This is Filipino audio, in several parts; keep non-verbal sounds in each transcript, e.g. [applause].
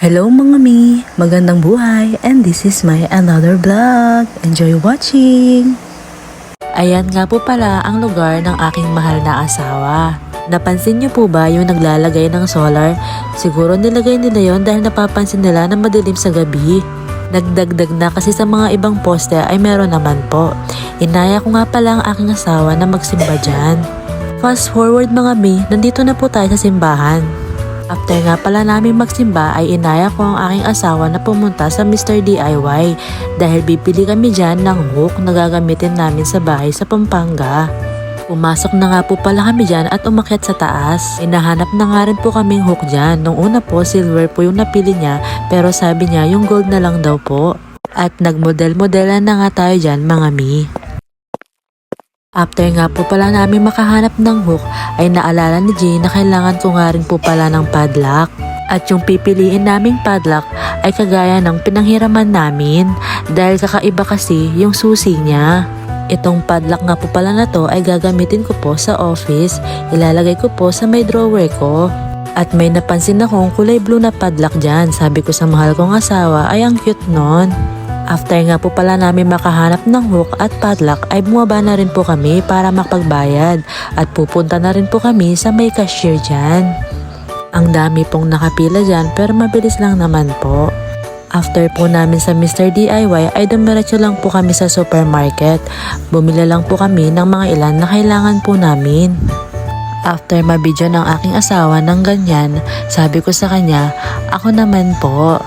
Hello mga mi! Magandang buhay! And this is my another vlog. Enjoy watching! Ayan nga po pala ang lugar ng aking mahal na asawa. Napansin niyo po ba yung naglalagay ng solar? Siguro nilagay nila yon dahil napapansin nila na madilim sa gabi. Nagdagdag na kasi sa mga ibang poste ay meron naman po. Inaya ko nga pala ang aking asawa na magsimba dyan. Fast forward mga mi, nandito na po tayo sa simbahan. After nga pala namin magsimba ay inaya ko ang aking asawa na pumunta sa Mr. DIY dahil bibili kami dyan ng hook na gagamitin namin sa bahay sa Pampanga. Pumasok na nga po pala kami dyan at umakyat sa taas. Inahanap na nga rin po kaming hook dyan. Nung una po silver po yung napili niya pero sabi niya yung gold na lang daw po. At nagmodel-modelan na nga tayo dyan mga mi. After nga po pala namin makahanap ng hook ay naalala ni Jay na kailangan ko nga rin po pala ng padlock. At yung pipiliin naming padlock ay kagaya ng pinanghiraman namin dahil kakaiba kasi yung susi niya. Itong padlock nga po pala na to ay gagamitin ko po sa office. Ilalagay ko po sa may drawer ko. At may napansin akong kulay blue na padlock dyan. Sabi ko sa mahal kong asawa ay ang cute nun. After nga po pala namin makahanap ng hook at padlock ay bumaba na rin po kami para makapagbayad at pupunta na rin po kami sa may cashier dyan. Ang dami pong nakapila dyan pero mabilis lang naman po. After po namin sa Mr. DIY ay dumiretso lang po kami sa supermarket. Bumili lang po kami ng mga ilan na kailangan po namin. After mabidyo ng aking asawa ng ganyan, sabi ko sa kanya, ako naman po.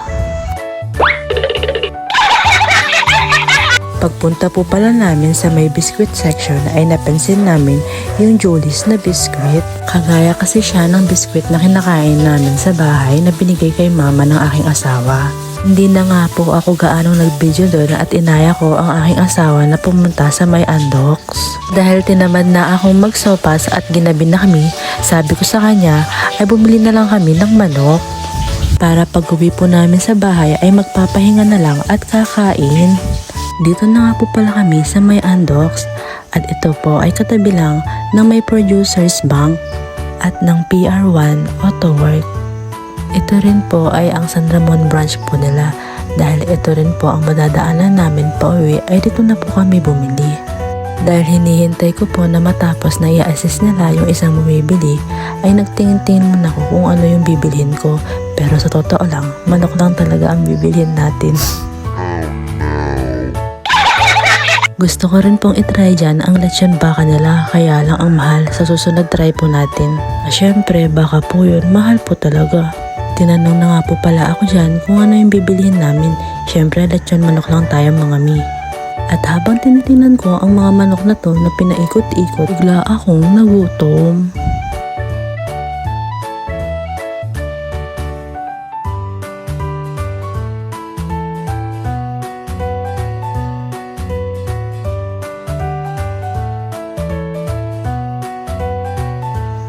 Pagpunta po pala namin sa may biscuit section ay napansin namin yung Julie's na biscuit. Kagaya kasi siya ng biscuit na kinakain namin sa bahay na binigay kay mama ng aking asawa. Hindi na nga po ako gaanong nag-video doon at inaya ko ang aking asawa na pumunta sa may Andox. Dahil tinamad na akong magsopas at ginabi na kami, sabi ko sa kanya ay bumili na lang kami ng manok. Para pag uwi po namin sa bahay ay magpapahinga na lang at kakain. Dito na nga po pala kami sa may Andox at ito po ay katabi lang ng may Producers Bank at ng PR1 Auto Work. Ito rin po ay ang San Ramon branch po nila dahil ito rin po ang madadaanan namin pa uwi ay dito na po kami bumili. Dahil hinihintay ko po na matapos na i-assist nila yung isang bumibili ay nagtingin-tingin muna ako kung ano yung bibilhin ko pero sa totoo lang manok lang talaga ang bibilhin natin. [laughs] Gusto ko rin pong itry dyan ang lechon baka nila kaya lang ang mahal sa susunod try po natin. Syempre baka po yun mahal po talaga. Tinanong na nga po pala ako dyan kung ano yung bibilihin namin. Syempre lechon manok lang tayo mga mi. At habang tinitingnan ko ang mga manok na to na pinaikot-ikot, bigla akong nagutom.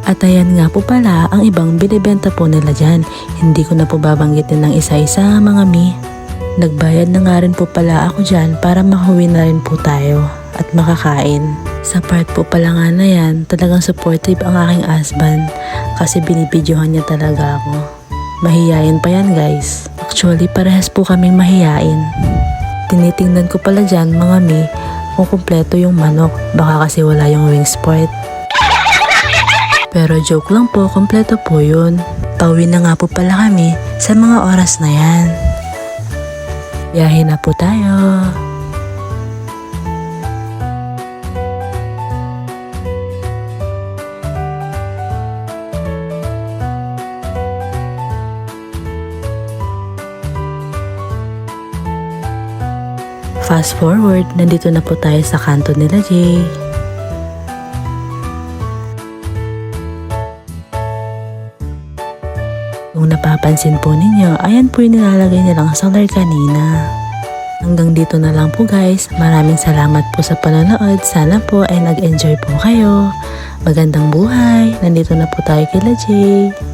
At ayan nga po pala ang ibang binibenta po nila dyan. Hindi ko na po babanggitin ng isa-isa mga mi. Nagbayad na nga rin po pala ako dyan para makahuwi na rin po tayo at makakain. Sa part po pala nga na yan, talagang supportive ang aking husband kasi binibidyohan niya talaga ako. Mahiyain pa yan guys. Actually parehas po kaming mahiyain. Tinitingnan ko pala dyan mga mi kung kumpleto yung manok baka kasi wala yung wings part. Pero joke lang po, kompleto po yun. Pauwi na nga po pala kami sa mga oras na yan. Biyahe na po tayo. Fast forward, nandito na po tayo sa kanto nila Jay. Kung napapansin po ninyo, ayan po yung nilalagay nilang solar kanina. Hanggang dito na lang po guys. Maraming salamat po sa panonood. Sana po ay nag-enjoy po kayo. Magandang buhay. Nandito na po tayo kila Jay.